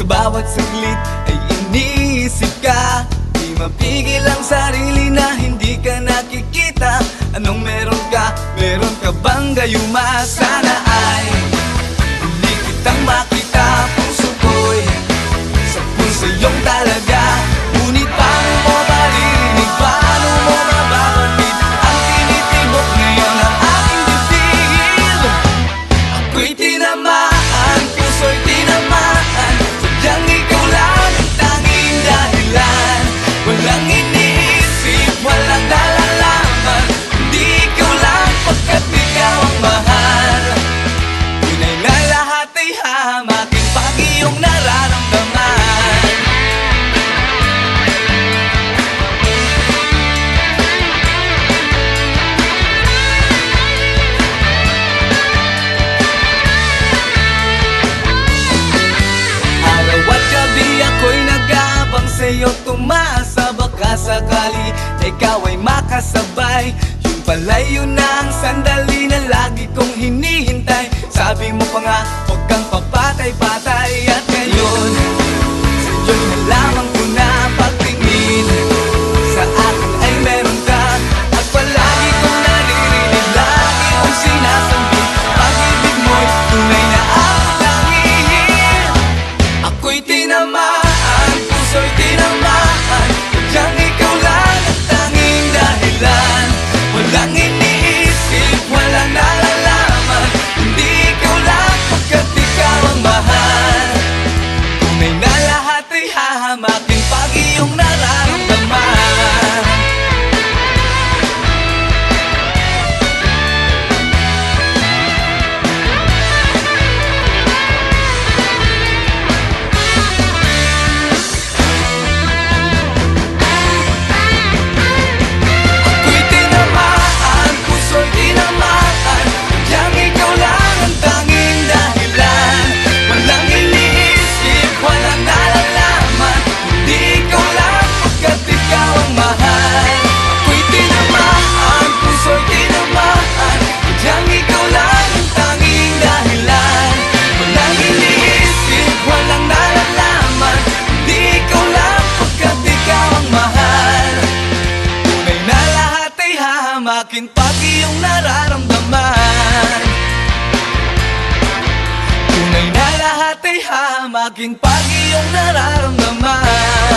Sa bawat saglit ay iniisip ka Di mapigil ang sarili na hindi ka nakikita Anong meron ka? Meron ka bang gayuma? Sana ay Huli kitang makita Puso ko'y Sa puso yung talaga Ngunit paano mo maririnig? Paano mo mababatid? Ang tinitibok ngayon ng aking dibdib Ako'y tinamaan, puso'y tinamaan na ikaw ay makasabay. Yung pala'y yun ang sandali na lagi kong hinihintay. Sabi mo pa nga, huwag kang papatay-patay hahamakin pag iyong nararamdaman. Tunay na lahat ay hahamakin pag iyong nararamdaman